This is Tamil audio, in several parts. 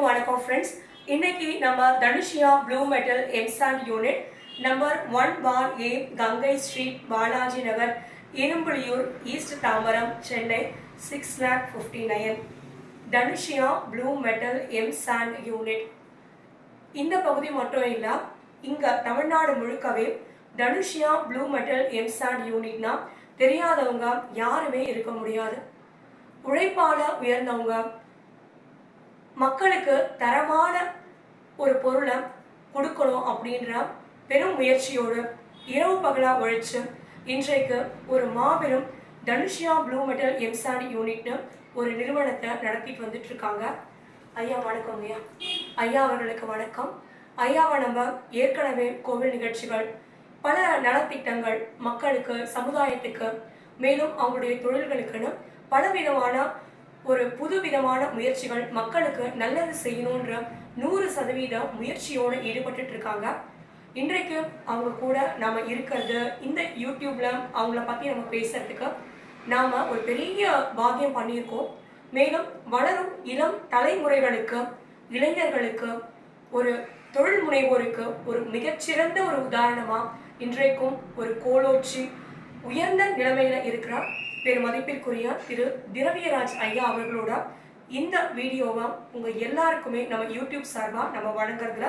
எல்லாருக்கும் வணக்கம் ஃப்ரெண்ட்ஸ் இன்னைக்கு நம்ம Dhanushiya blue metal M sand unit number one bar A Ganga street Balaji Nagar Irumbuliyur east Tambaram Chennai six lakh fifty nine Dhanushiya blue metal M sand unit இந்த பகுதி மட்டும் இல்லை இங்கே தமிழ்நாடு முழுக்கவே Dhanushiya blue metal M sand யூனிட்னா தெரியாதவங்க யாருமே இருக்க முடியாது. உழைப்பால உயர்ந்தவங்க மக்களுக்கு தரமான ஒரு பொருளை கொடுக்கணும் அப்படின்ற பெரும் முயற்சியோடு இரவு பகலாக உழைச்சு இன்றைக்கு ஒரு மாபெரும் Dhanushiya blue metal M sand யூனிட்னு ஒரு நிறுவனத்தை நடத்திட்டு வந்துட்டு இருக்காங்க ஐயா வணக்கம் ஐயா. ஐயா அவர்களுக்கு வணக்கம். ஐயாவை நம்ம ஏற்கனவே கோவில் நிகழ்ச்சிகள் பல நலத்திட்டங்கள் மக்களுக்கு சமுதாயத்துக்கு மேலும் அவங்களுடைய தொழில்களுக்குன்னு பலவிதமான ஒரு புதுவிதமான முயற்சிகள் மக்களுக்கு நல்லது செய்யணுன்ற நூறு சதவீத முயற்சியோடு ஈடுபட்டு இருக்காங்க. இன்றைக்கு அவங்க கூட நாம இருக்கிறது இந்த யூடியூப்ல அவங்கள பத்தி நம்ம பேசுறதுக்கு நாம ஒரு பெரிய பாக்கியம் பண்ணியிருக்கோம். மேலும் வளரும் இளம் தலைமுறைகளுக்கு இளைஞர்களுக்கு ஒரு தொழில் முனைவோருக்கு ஒரு மிகச்சிறந்த ஒரு உதாரணமா இன்றைக்கும் ஒரு கோலோச்சி உயர்ந்த நிலைமையில இருக்கிற பெரு மதிப்பிற்குரிய திரு திரவியராஜ் ஐயா அவர்களோட இந்த வீடியோவை உங்க எல்லாருக்குமே நம்ம யூடியூப் சார்பா நம்ம வழங்குறதுல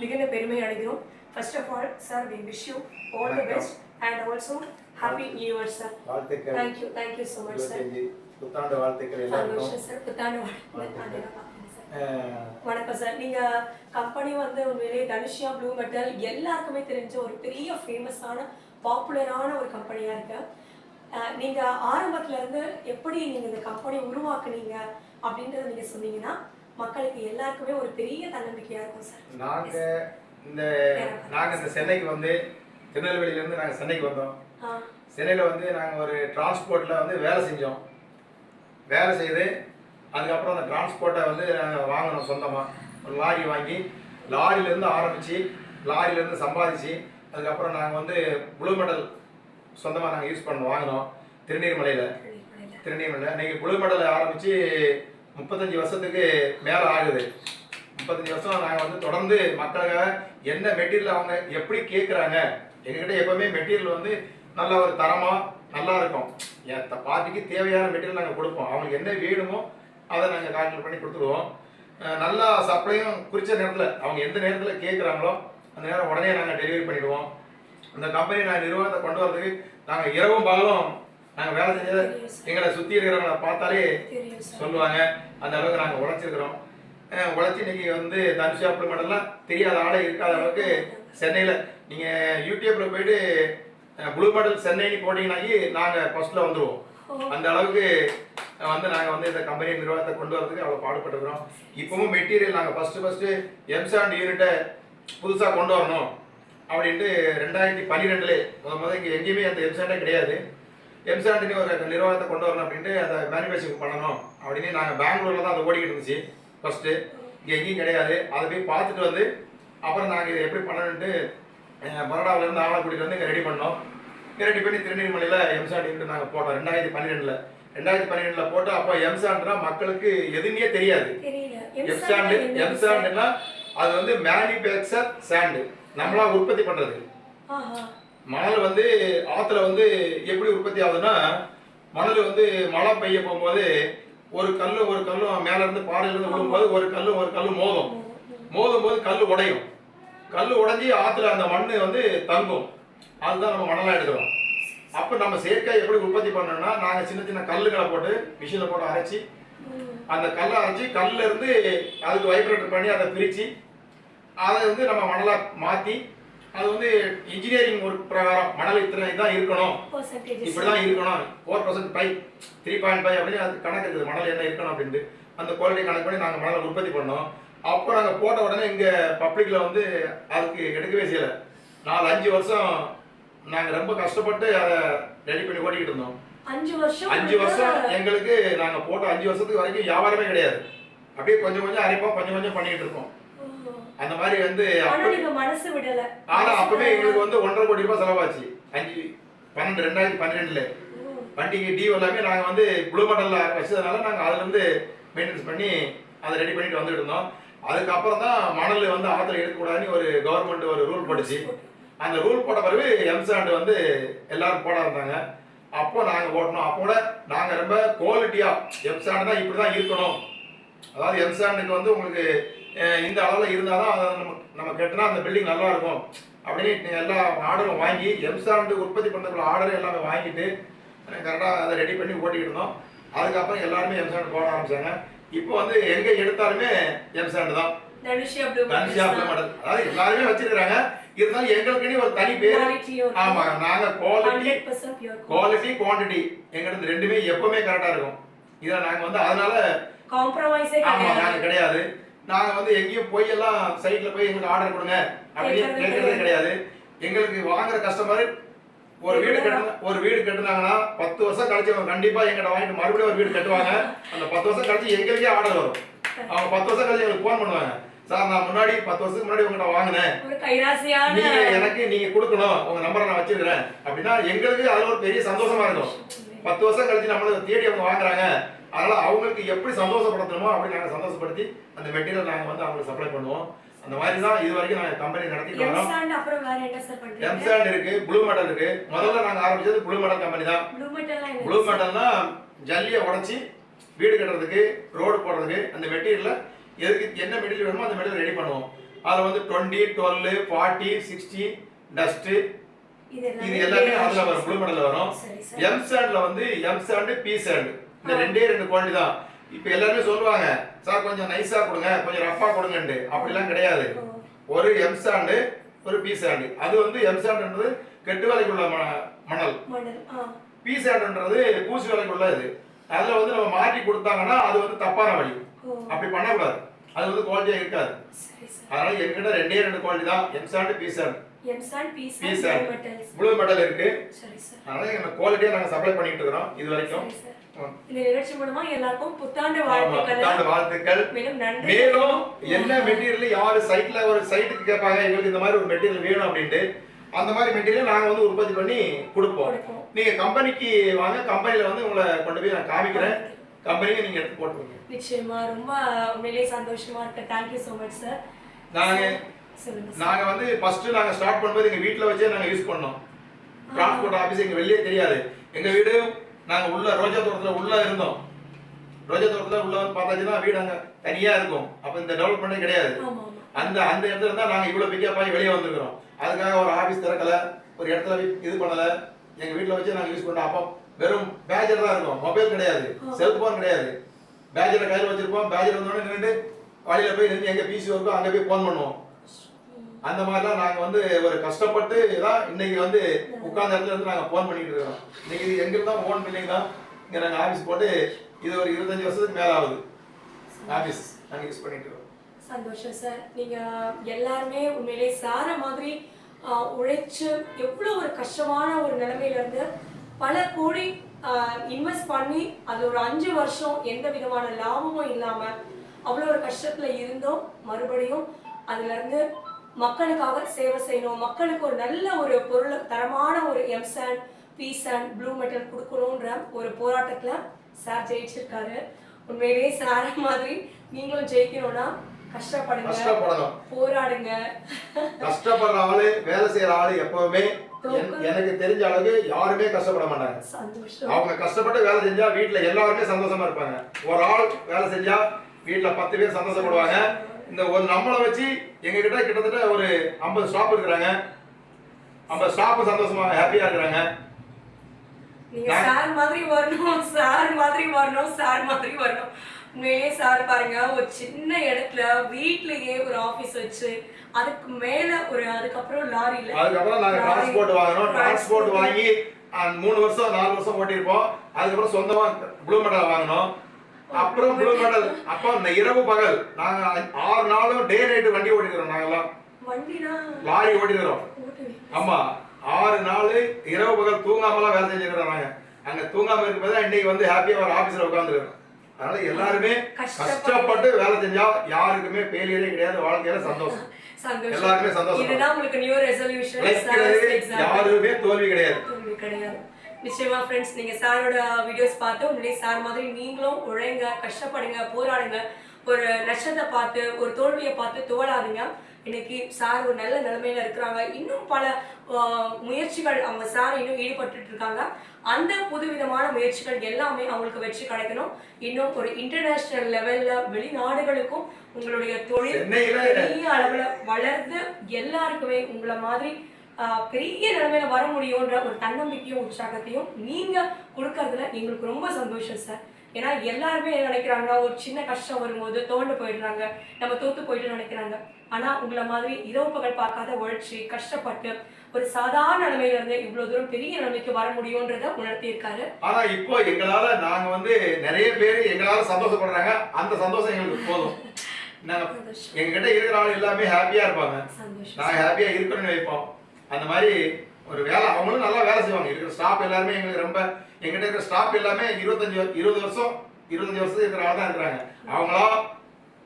மிகுந்த பெருமை அடைகிறோம். First of all sir we wish you all the best and also happy new year sir வாழ்த்துக்கள். Thank you thank you so much sir புத்தாண்டு வாழ்த்துக்கள் எல்லாருக்கும். சார் புத்தாண்டு வாழ்த்துக்கள். வணக்கம் சார் நீங்க கம்பெனி வந்து உண்மையிலேயே தனுஷியா ப்ளூ மெட்டல் எல்லாருக்குமே தெரிஞ்ச ஒரு பெரிய ஃபேமஸான பாப்புலரான ஒரு கம்பெனியா இருக்கு. அஹ் நீங்க ஆரம்பத்துல இருந்து எப்படி நீங்க இந்த கம்பெனி உருவாக்குனீங்க அப்படின்றத நீங்க சொன்னீங்கன்னா மக்களுக்கு எல்லாருக்குமே ஒரு பெரிய தன்னம்பிக்கையா இருக்கும் சார். நாங்க இந்த நாங்க இந்த சென்னைக்கு வந்து திருநெல்வேலியில இருந்து நாங்க சென்னைக்கு வந்தோம். சென்னையில வந்து நாங்க ஒரு டிரான்ஸ்போர்ட்ல வந்து வேலை செஞ்சோம். வேலை செய்து அதுக்கப்புறம் அந்த டிரான்ஸ்போர்ட்டை வந்து நாங்க வாங்கினோம் சொந்தமா. ஒரு லாரி வாங்கி ஆரம்பிச்சு லாரில இருந்து சம்பாதிச்சு அதுக்கப்புறம் நாங்க வந்து ப்ளூ மெடல் சொந்தமா நாங்க யூஸ் பண்ண வாங்கினோம் திருநீர்மலையில. திருநெல்வேலியில் இன்னைக்கு புழு மெடல் ஆரம்பிச்சு முப்பத்தஞ்சு வருஷத்துக்கு மேலே ஆகுது. முப்பத்தஞ்சு வருஷம் நாங்கள் வந்து தொடர்ந்து மக்களுக்காக என்ன மெட்டீரியல் அவங்க எப்படி கேட்குறாங்க எங்ககிட்ட எப்பவுமே மெட்டீரியல் வந்து நல்ல ஒரு தரமாக நல்லா இருக்கும். என் த- பார்ட்டிக்கு தேவையான மெட்டீரியல் நாங்கள் கொடுப்போம். அவங்களுக்கு என்ன வேணுமோ அதை நாங்கள் கால்குலேட் பண்ணி கொடுத்துருவோம். நல்லா சப்ளையும் குறித்த நேரத்தில் அவங்க எந்த நேரத்தில் கேட்குறாங்களோ அந்த நேரம் உடனே நாங்கள் டெலிவரி பண்ணிடுவோம். அந்த கம்பெனி நாங்கள் நிர்வாகத்தை கொண்டு வரதுக்கு நாங்கள் இரவும் பகலும் நாங்கள் வேலை செஞ்சதை எங்களை சுற்றி இருக்கிறவங்கள பார்த்தாலே சொல்லுவாங்க. அந்த அளவுக்கு நாங்கள் உழைச்சிருக்கிறோம். உழைச்சி இன்னைக்கு வந்து தனுஷ் அப்ளிமெண்ட்லாம் தெரியாத ஆளே இருக்காத அளவுக்கு சென்னையில் நீங்கள் யூடியூப்ல போயிட்டு ப்ளூ மாடல் சென்னைன்னு போட்டிங்கனாக்கி நாங்கள் ஃபர்ஸ்ட்டில் வந்துடுவோம் அந்த அளவுக்கு வந்து நாங்கள் வந்து இந்த கம்பெனி நிர்வாகத்தை கொண்டு வரதுக்கு அவ்வளோ பாடுபட்டுருக்கிறோம். இப்பவும் மெட்டீரியல் நாங்கள் ஃபர்ஸ்ட் ஃபர்ஸ்ட் எம்சாண்ட் யூனிட்டை புதுசாக கொண்டு வரணும். அப்படின்ட்டு ரெண்டாயிரத்தி பன்னிரெண்டுலே முத முத இங்கே எங்கேயுமே அந்த எம்சாண்டே கிடையாது. எம்சாண்டினி ஒரு நிர்வாகத்தை கொண்டு வரணும் அப்படின்ட்டு அதை மேனுஃபேக்சரிங் பண்ணணும் அப்படின்னு நாங்கள் பெங்களூரில் தான் அது ஓடிக்கிட்டு இருந்துச்சு. ஃபர்ஸ்ட்டு இங்கே எங்கேயும் கிடையாது. அதை போய் பார்த்துட்டு வந்து அப்புறம் நாங்கள் இதை எப்படி பண்ணணுன்ட்டு பரோடாவிலேருந்து ஆளை கூட்டிகிட்டு வந்து இங்கே ரெடி பண்ணோம். இங்கே ரெடி பண்ணி திருநெல்வேலியில் எம்சாண்ட் நாங்கள் போட்டோம் ரெண்டாயிரத்தி பன்னிரெண்டில். ரெண்டாயிரத்தி பன்னிரெண்டில் போட்டு அப்போ எம்சாண்ட்னா மக்களுக்கு எதுவுமே தெரியாது. எம்சாண்டு எம்சாண்டுன்னா அது வந்து மேனுஃபேக்சர் சாண்டு நம்மளா உற்பத்தி பண்றது. ஆஹா. மணல் வந்து ஆத்துல வந்து எப்படி உற்பத்தி ஆகுதுன்னா மணல் வந்து மழை பெய்ய போகும்போது ஒரு கல்லு ஒரு கல்லும் மேல இருந்து பாறையில இருந்து விழும்போது ஒரு கல்லு ஒரு கல்லு மோதும். மோதும் போது கல்லு உடையும். கல்லு உடைஞ்சி ஆத்துல அந்த மண்ணு வந்து தங்கும். அதுதான் நம்ம மணலா எடுக்கிறோம். அப்ப நம்ம செயற்கை எப்படி உற்பத்தி பண்ணோம்னா நாங்க சின்ன சின்ன கல்லுகளை போட்டு மிஷினில் போட்டு அரைச்சி. அந்த கல்லை அரைச்சி கல்லுல இருந்து அதுக்கு வைப்ரேட்டர் பண்ணி அதை பிரிச்சு அதை வந்து நம்ம மணலா மாத்தி அது வந்து இன்ஜினியரிங் ஒர்க் பிரகாரம் மணல் இத்தனை இதான் இருக்கணும். இப்படிதான் இருக்கணும். Four percent five three point five அப்படின்னு அது கணக்கு இருக்குது. மணல் என்ன இருக்கணும் அப்படின்ட்டு. அந்த குவாலிட்டி கணக்கு பண்ணி நாங்கள் மணலை உற்பத்தி பண்ணோம். அப்போ நாங்கள் போட்ட உடனே இங்கே பப்ளிக்கில் வந்து அதுக்கு எடுக்கவே செய்யலை. நாலு அஞ்சு வருஷம் நாங்கள் ரொம்ப கஷ்டப்பட்டு அதை ரெடி பண்ணி ஓட்டிக்கிட்டு இருந்தோம். அஞ்சு வருஷம் அஞ்சு வருஷம் எங்களுக்கு நாங்க போட்ட அஞ்சு வருஷத்துக்கு வரைக்கும் வியாபாரமே கிடையாது. அப்படியே கொஞ்சம் கொஞ்சம் அரைப்போம் கொஞ்சம் கொஞ்சம் பண்ணிட்டு இருக்கோம். அந்த மாதிரி வந்து மனசு விடல. ஆனா அப்பவே எங்களுக்கு வந்து ஒன்றரை கோடி ரூபாய் செலவாச்சு. அஞ்சு பன்னெண்டு ரெண்டாயிரத்தி பன்னிரெண்டுல. வண்டிக்கு டியூ எல்லாமே நாங்க வந்து ப்ளூ மாடல்ல வச்சதுனால நாங்க அதுல இருந்து மெயின்டெனன்ஸ் பண்ணி அதை ரெடி பண்ணிட்டு வந்துட்டு இருந்தோம். அதுக்கப்புறம் தான் மணல் வந்து ஆத்துல எடுக்கக்கூடாதுன்னு ஒரு கவர்மெண்ட் ஒரு ரூல் போட்டுச்சு. அந்த ரூல் போட்ட பிறகு எம்சாண்ட் வந்து எல்லாரும் போட இருந்தாங்க அப்போ நாங்க போட்டோம் அப்போ கூட நாங்க ரொம்ப குவாலிட்டியா எம்சாண்ட் தான் இப்படி தான் இருக்கணும். அதாவது எம்சாண்டுக்கு வந்து உங்களுக்கு இந்த அளவில் இருந்தால் தான் அதை நம்ம நம்ம கட்டினா அந்த பில்டிங் நல்லா இருக்கும் அப்படின்னு எல்லா ஆர்டரும் வாங்கி எம்சாண்டு உற்பத்தி பண்ணுறதுக்குள்ள ஆர்டர் எல்லாமே வாங்கிட்டு கரெக்டாக அதை ரெடி பண்ணி ஓட்டிக்கிட்டு இருந்தோம். அதுக்கப்புறம் எல்லாருமே எம்சாண்ட் போட ஆரம்பிச்சாங்க. இப்போ வந்து எங்கே எடுத்தாலுமே எம்சாண்டு தான். தனுஷியா ப்ளூ மாடல் அதாவது எல்லாருமே வச்சிருக்காங்க இருந்தாலும் எங்களுக்குன்னு ஒரு தனி பேர். ஆமா நாங்க குவாலிட்டி குவாலிட்டி குவாண்டிட்டி எங்களுக்கு ரெண்டுமே எப்பவுமே கரெக்டா இருக்கும். இதை நாங்க வந்து அதனால காம்ப்ரமைஸே ஆமா நாங்க கிடையாது. நாங்க வந்து எங்கேயும் போய் எல்லாம் சைட்ல போய் எங்களுக்கு ஆர்டர் கொடுங்க. அப்படின்னு கேட்கறது கிடையாது. எங்களுக்கு வாங்குற கஸ்டமர் ஒரு வீடு கட்டுனா ஒரு வீடு கட்டுனாங்கன்னா பத்து வருஷம் கழிச்சு அவங்க கண்டிப்பா எங்கிட்ட வாங்கிட்டு மறுபடியும் ஒரு வீடு கட்டுவாங்க. அந்த பத்து வருஷம் கழிச்சு எங்களுக்கே ஆர்டர் வரும். அவங்க பத்து வருஷம் கழிச்சு எங்களுக்கு ஃபோன் பண்ணுவாங்க. சார் நான் முன்னாடி பத்து வருஷத்துக்கு முன்னாடி உங்கள்கிட்ட வாங்கினேன். நீங்க எனக்கு நீங்க கொடுக்கணும். உங்க நம்பரை நான் வச்சிருக்கிறேன். அப்படின்னா எங்களுக்கு அதுல ஒரு பெரிய சந்தோஷமா இருக்கும். பத்து வருஷம் கழிச்சு நம்மள தேடி அவங்க வாங்குறாங்க. அதனால அவங்களுக்கு எப்படி சந்தோஷப்படுத்தணுமோ அப்படி நாங்க சந்தோஷப்படுத்தி அந்த மெட்டீரியல் நாங்க வந்து அவங்களுக்கு சப்ளை பண்ணுவோம். அந்த மாதிரி தான் இது வரைக்கும் நாங்க கம்பெனி நடத்திட்டு வரோம். அப்புறம் வேற என்ன சார் பண்றீங்க? எம்சாண்ட் இருக்கு ப்ளூ மெட்டல் இருக்கு. முதல்ல நாங்க ஆரம்பிச்சது ப்ளூ மெட்டல் கம்பெனி தான். ப்ளூ என்ன ப்ளூ மெட்டல்னா ஜல்லியை உடைச்சி வீடு கட்டுறதுக்கு ரோடு போடுறதுக்கு அந்த மெட்டீரியல்ல எதுக்கு என்ன மெட்டீரியல் வேணுமோ அந்த மெட்டீரியல் ரெடி பண்ணுவோம். அதுல வந்து twenty twelve forty sixty dust இது எல்லாமே அதுல வரும் ப்ளூ மெடல்ல வரும். எம் சாண்ட்ல வந்து எம் சாண்ட் பி சாண்ட் இந்த ரெண்டே ரெண்டு குவாலிட்டி தான். இப்போ எல்லாருமே சொல்லுவாங்க சார் கொஞ்சம் நைஸா கொடுங்க கொஞ்சம் ரஃபா கொடுங்கன்ட்டு. அப்படிலாம் கிடையாது. ஒரு எம் சாண்டு ஒரு பி சாண்டு அது வந்து எம் சாண்டுன்றது கெட்டு வேலைக்குள்ள மணல். பி சாண்டுன்றது பூசி வேலைக்குள்ள இது. அதுல வந்து நம்ம மாற்றி கொடுத்தாங்கன்னா அது வந்து தப்பான வழி. அப்படி பண்ணக்கூடாது. அது வந்து குவாலிட்டியா இருக்காது. அதனால என்கிட்ட ரெண்டே ரெண்டு குவாலிட்டி தான். M sand P sand M sand P P sand sand blue metal இருக்கு. சரி சார் அதனால எங்க குவாலிட்டியா நாங்க சப்ளை பண்ணிட்டு இருக்கிறோம் இது வரைக்கும். இந்த நிகழ்ச்சி மூலமா எல்லாருக்கும் புத்தாண்டு வாழ்த்துக்கள். புத்தாண்டு வாழ்த்துக்கள். மேலும் நன்றி. மேலும் என்ன மெட்டீரியல் யாரு சைட்ல ஒரு சைட்டுக்கு கேட்பாங்க எங்களுக்கு இந்த மாதிரி ஒரு மெட்டீரியல் வேணும் அப்படின்ட்டு அந்த மாதிரி மெட்டீரியல் நாங்க வந்து உற்பத்தி பண்ணி கொடுப்போம். நீங்க கம்பெனிக்கு வாங்க கம்பெனில வந்து உங்களை கொண்டு போய் நான் காமிக்கிறேன். கம்பெனிக்கு நீங்க எடுத்து போட்டுருங்க நிச்சயமா. ரொம்ப உண்மையிலேயே சந்தோஷமா இருக்கு. தேங்க்யூ so மச் சார் நாங்க நாங்க வந்து ஃபர்ஸ்ட் நாங்க ஸ்டார்ட் பண்ணும்போது எங்க வீட்ல வச்சே நாங்க யூஸ் பண்ணோம். டிரான்ஸ்போர்ட் ஆபீஸ் எங்க வெளியே தெரியாது. எங்க வீடு நாங்க உள்ள ரோஜா தோட்டத்துல உள்ள இருந்தோம். ரோஜா தோட்டத்துல உள்ள வந்து பார்த்தாச்சுன்னா வீடு அங்க தனியா இருக்கும். அப்ப இந்த டெவலப்மெண்ட்டே கிடையாது. அந்த அந்த இடத்துல இருந்தா நாங்க இவ்வளவு பிக்கப் ஆகி வெளியே வந்திருக்கிறோம். அதுக்காக ஒரு ஆபீஸ் திறக்கல ஒரு இடத்துல இது பண்ணல. எங்க வீட்ல வச்சு நாங்க யூஸ் பண்ணோம். அப்போ வெறும் பேஜர் தான் இருக்கும். மொபைல் கிடையாது. செல்போன் கிடையாது. பேஜரை கையில் வச்சிருப்போம். பேஜர் வந்தோடனே நின்று வழியில போய் நின்று எங்க பிசி இருக்கோ அங்க போய் ஃபோன் பண்ணுவோம். அந்த மாதிரிலாம் நாங்க வந்து ஒரு கஷ்டப்பட்டு தான் இன்னைக்கு வந்து உட்கார்ந்த இடத்துல இருந்து நாங்க ஃபோன் பண்ணிட்டு இருக்கோம் இன்னைக்கு இது எங்க இருந்தா ஃபோன் பில்லிங் தான். இங்க நாங்க ஆபீஸ் போட்டு இது ஒரு இருபத்தஞ்சு வருஷத்துக்கு மேல ஆகுது. ஆபீஸ் நாங்க யூஸ் பண்ணிட்டு இருக்கோம். சந்தோஷம் சார் நீங்க எல்லாருமே உண்மையிலே சார மாதிரி உழைச்சு எவ்வளோ ஒரு கஷ்டமான ஒரு நிலைமையில இருந்து பல கோடி இன்வெஸ்ட் பண்ணி அது ஒரு அஞ்சு வருஷம் எந்த விதமான லாபமும் இல்லாம அவ்வளோ ஒரு கஷ்டத்துல இருந்தோம். மறுபடியும் அதுல இருந்து மக்களுக்காக சேவை செய்யணும். மக்களுக்கு ஒரு நல்ல ஒரு பொருள் தரமான ஒரு M sand P sand blue metal கொடுக்கணுன்ற ஒரு போராட்டத்துல சார் ஜெயிச்சிருக்காரு. உண்மையிலேயே சார மாதிரி நீங்களும் ஜெயிக்கணும்னா கஷ்டப்படுங்க. போராடுங்க. கஷ்டப்படுற ஆளு வேலை செய்யற ஆளு எப்பவுமே என்- எனக்கு தெரிஞ்ச அளவுக்கு யாருமே கஷ்டப்பட மாட்டாங்க. அவங்க கஷ்டப்பட்டு வேலை செஞ்சா வீட்டுல எல்லாருமே சந்தோஷமா இருப்பாங்க. ஒரு ஆள் வேலை செஞ்சா வீட்டுல பத்து பேர் சந்தோஷப்படுவாங்க. இந்த ஒரு நம்மளை வச்சு எங்க கிட்ட கிட்டத்தட்ட ஒரு ஐம்பது ஸ்டாப் இருக்கிறாங்க. ஐம்பது ஸ்டாப் சந்தோஷமா ஹாப்பியா இருக்கிறாங்க. நீங்க சார் மாதிரி வரணும் சார் மாதிரி வரணும் சார் மாதிரி வரணும். உண்மையிலேயே சார் பாருங்க ஒரு சின்ன இடத்துல வீட்லயே ஒரு ஆபீஸ் வச்சு அதுக்கு மேல ஒரு அதுக்கப்புறம் லாரியில அதுக்கப்புறம் நாங்க டிரான்ஸ்போர்ட் வாங்கினோம் டிரான்ஸ்போர்ட். வாங்கி மூணு வருஷம் நாலு வருஷம் ஓட்டியிருப்போம். அதுக்கப்புறம் சொந்தமா ப்ளூ மெடல் வாங்கினோம் அப்புறம் ப்ளூ மெடல் அப்போ இந்த இரவு பகல். நாங்க ஆறு நாளும் டே நைட்டு வண்டி ஓட்டிக்கிறோம் நாங்கெல்லாம். லாரி ஓட்டிக்கிறோம். ஆமா. ஆறு நாள் இரவு பகல் தூங்காமலாம் வேலை செஞ்சுக்கிறோம் நாங்க. அங்க தூங்காம இருக்கும்போது இன்னைக்கு வந்து ஹாப்பியா ஒரு ஆபீஸ்ல உட்காந்துருக்கோம். அதனால எல்லாருமே கஷ்டப்பட்டு- வேலை செஞ்சா யாருக்குமே ஃபெயிலியரே கிடையாது. வாழ்க்கையில சந்தோஷம். எல்லாருமே சந்தோஷம். யாருமே தோல்வி கிடையாது. தோல்வி கிடையாது. நிச்சயமா ஃப்ரெண்ட்ஸ் நீங்க சாரோட வீடியோஸ் பார்த்து உங்களுடைய சார் மாதிரி நீங்களும் உழைங்க கஷ்டப்படுங்க போராடுங்க. ஒரு நட்சத்திரத்தை பார்த்து ஒரு தோல்வியை பார்த்து துவளாதீங்க இன்னைக்கு சார் ஒரு நல்ல நிலைமையில இருக்கிறாங்க. இன்னும் பல முயற்சிகள் அவங்க சார் இன்னும் ஈடுபட்டு இருக்காங்க. அந்த புதுவிதமான முயற்சிகள் எல்லாமே அவங்களுக்கு வெற்றி கிடைக்கணும். இன்னும் ஒரு இன்டர்நேஷனல் லெவல்ல வெளிநாடுகளுக்கும் உங்களுடைய தொழில் பெரிய அளவுல வளர்ந்து எல்லாருக்குமே உங்களை மாதிரி பெரிய நிலைமையில வர முடியும்ன்ற ஒரு தன்னம்பிக்கையும் உற்சாகத்தையும் நீங்க கொடுக்கறதுல எங்களுக்கு ரொம்ப சந்தோஷம் சார் ஏன்னா எல்லாருமே என்ன நினைக்கிறாங்கன்னா ஒரு சின்ன கஷ்டம் வரும்போது தோண்டு போயிடுறாங்க. நம்ம தோத்து போயிட்டு நினைக்கிறாங்க. ஆனா உங்களை மாதிரி இரவு பகல் பார்க்காத உழைச்சி கஷ்டப்பட்டு ஒரு சாதாரண நிலைமையில இருந்து இவ்வளவு தூரம் பெரிய நிலைமைக்கு வர முடியும்ன்றத உணர்த்தியிருக்காரு. ஆனா இப்போ எங்களால நாங்க வந்து நிறைய பேர் எங்களால சந்தோஷப்படுறாங்க. அந்த சந்தோஷம் எங்களுக்கு போதும். நாங்க எங்ககிட்ட இருக்கிற ஆள் எல்லாமே ஹாப்பியா இருப்பாங்க. நான் ஹாப்பியா இருக்கணும்னு வைப்போம் அந்த மாதிரி ஒரு வேலை அவங்களும் நல்லா வேலை செய்வாங்க இருக்கிற ஸ்டாஃப் எல்லாருமே எங்களுக்கு ரொம்ப எங்கிட்ட இருக்கிற ஸ்டாஃப் எல்லாமே இருபத்தஞ்சு இருபது வருஷம் இருபத்தஞ்சு வருஷத்துக்கு இருக்கிற ஆள் தான் இருக்கிறாங்க அவங்களா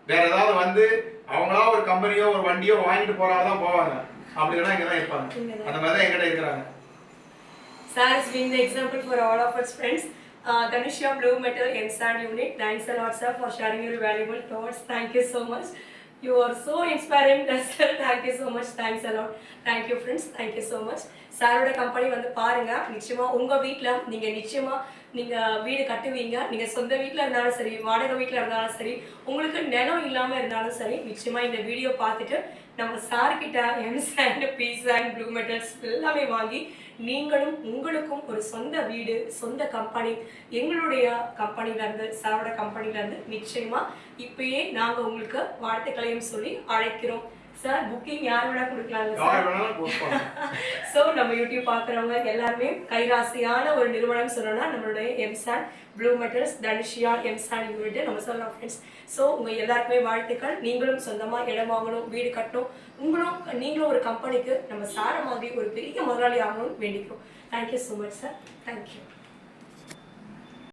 வேற ஏதாவது வந்து அவங்களா ஒரு கம்பெனியோ ஒரு வண்டியோ வாங்கிட்டு போற ஆள் தான் போவாங்க அப்படின்னா இங்க தான் இருப்பாங்க அந்த மாதிரி தான் எங்கிட்ட இருக்கிறாங்க Sir is being the example for all of us friends. Uh, Dhanushya Blue Metal MSAN unit. Thanks a lot, sir, for sharing your valuable thoughts. Thank you so much. You are so inspiring sir thank you so much thanks a lot thank you friends thank you so much சாரோட கம்பெனி வந்து பாருங்க நிச்சயமாக உங்கள் வீட்டில் நீங்கள் நிச்சயமாக நீங்க வீடு கட்டுவீங்க நீங்க சொந்த வீட்டில் இருந்தாலும் சரி வாடகை வீட்டில் இருந்தாலும் சரி உங்களுக்கு நிலம் இல்லாம இருந்தாலும் சரி நிச்சயமா இந்த வீடியோ பார்த்துட்டு நம்ம சார் கிட்ட M sand P sand blue metals எல்லாமே வாங்கி நீங்களும் உங்களுக்கும் ஒரு சொந்த வீடு சொந்த கம்பெனி எங்களுடைய கம்பெனில இருந்து சாரோட கம்பெனில இருந்து நிச்சயமா இப்பயே நாங்க உங்களுக்கு வாழ்த்துக்களையும் சொல்லி அழைக்கிறோம். சார் புக்கிங் யார் வேணா கொடுக்கலாங்க சார் ஸோ நம்ம யூடியூப் பார்க்குறவங்க எல்லாருமே கைராசியான ஒரு நிறுவனம் சொல்லணும்னா நம்மளுடைய M sand blue metals Dhanushiya M sand unit நம்ம சொல்லலாம் ஃப்ரெண்ட்ஸ் ஸோ உங்கள் எல்லாருக்குமே வாழ்த்துக்கள். நீங்களும் சொந்தமாக இடம் வாங்கணும் வீடு கட்டணும். உங்களும் நீங்களும் ஒரு கம்பெனிக்கு நம்ம சார மாதிரி ஒரு பெரிய முதலாளி ஆகணும்னு வேண்டிக்கிறோம். Thank you so much sir thank you